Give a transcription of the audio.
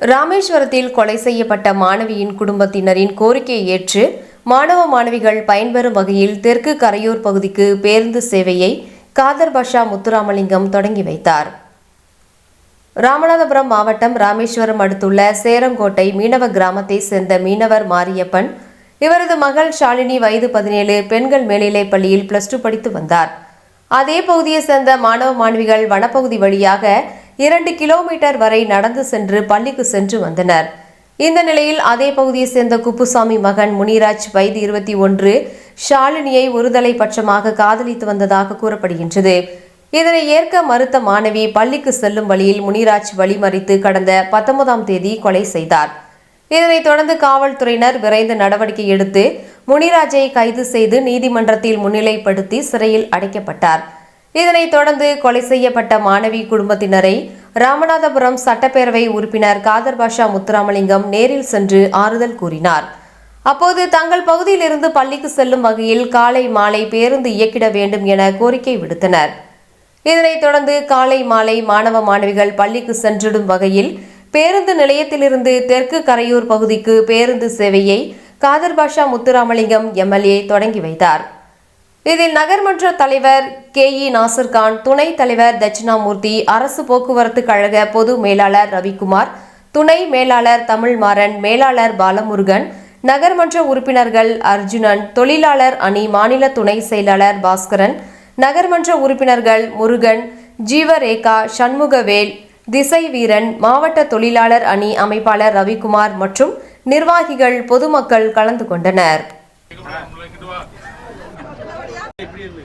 ராமேஸ்வரத்தில் கொலை செய்யப்பட்ட மாணவியின் குடும்பத்தினரின் கோரிக்கையை ஏற்று மாணவ மாணவிகள் பயன்பெறும் வகையில் தெற்கு கரையூர் பகுதிக்கு பேருந்து சேவையை காதர் பஷா முத்துராமலிங்கம் தொடங்கி வைத்தார். ராமநாதபுரம் மாவட்டம் ராமேஸ்வரம் அடுத்துள்ள சேரங்கோட்டை மீனவ கிராமத்தை சேர்ந்த மீனவர் மாரியப்பன் இவரது மகள் ஷாலினி வயது பதினேழு பெண்கள் மேல்நிலைப் பள்ளியில் பிளஸ் டூ படித்து வந்தார். அதே பகுதியை சேர்ந்த மாணவ மாணவிகள் வனப்பகுதி வழியாக இரண்டு கிலோமீட்டர் வரை நடந்து சென்று பள்ளிக்கு சென்று வந்தனர். இந்த நிலையில் அதே பகுதியை சேர்ந்த குப்புசாமி மகன் முனிராஜ் வயது இருபத்தி ஒன்று ஷாலினியை ஒருதலை பட்சமாக காதலித்து வந்ததாக கூறப்படுகின்றது. இதனை ஏற்க மறுத்த மாணவி பள்ளிக்கு செல்லும் வழியில் முனிராஜ் வழிமறித்து கடந்த பத்தொன்பதாம் தேதி கொலை செய்தார். இதனைத் தொடர்ந்து காவல்துறையினர் விரைந்து நடவடிக்கை எடுத்து முனிராஜை கைது செய்து நீதிமன்றத்தில் முன்னிலைப்படுத்தி சிறையில் அடைக்கப்பட்டார். இதனைத் தொடர்ந்து கொலை செய்யப்பட்ட மாணவி குடும்பத்தினரை ராமநாதபுரம் சட்டப்பேரவை உறுப்பினர் காதர் பாஷா முத்துராமலிங்கம் நேரில் சென்று ஆறுதல் கூறினார். அப்போது தங்கள் பகுதியிலிருந்து பள்ளிக்கு செல்லும் வகையில் காலை மாலை பேருந்து இயக்கிட வேண்டும் என கோரிக்கை விடுத்தனர். இதனைத் தொடர்ந்து காலை மாலை மாணவ மாணவிகள் பள்ளிக்கு சென்றிடும் வகையில் பேருந்து நிலையத்திலிருந்து தெற்கு கரையூர் பகுதிக்கு பேருந்து சேவையை காதர் பாஷா முத்துராமலிங்கம் எம்எல்ஏ தொடங்கி வைத்தார். இதில் நகர்மன்ற தலைவர் கே இ நாசர்கான் துணைத் தலைவர் தட்சிணாமூர்த்தி அரசு போக்குவரத்து கழக பொது மேலாளர் ரவிக்குமார் துணை மேலாளர் தமிழ்மாறன் மேலாளர் பாலமுருகன் நகர்மன்ற உறுப்பினர்கள் அர்ஜுனன் தொழிலாளர் அணி மாநில துணை செயலாளர் பாஸ்கரன் நகர்மன்ற உறுப்பினர்கள் முருகன் ஜீவரேகா சண்முகவேல் திசை வீரன் மாவட்ட தொழிலாளர் அணி அமைப்பாளர் ரவிக்குமார் மற்றும் நிர்வாகிகள் பொதுமக்கள் கலந்து கொண்டனர். எப்படி இருந்து?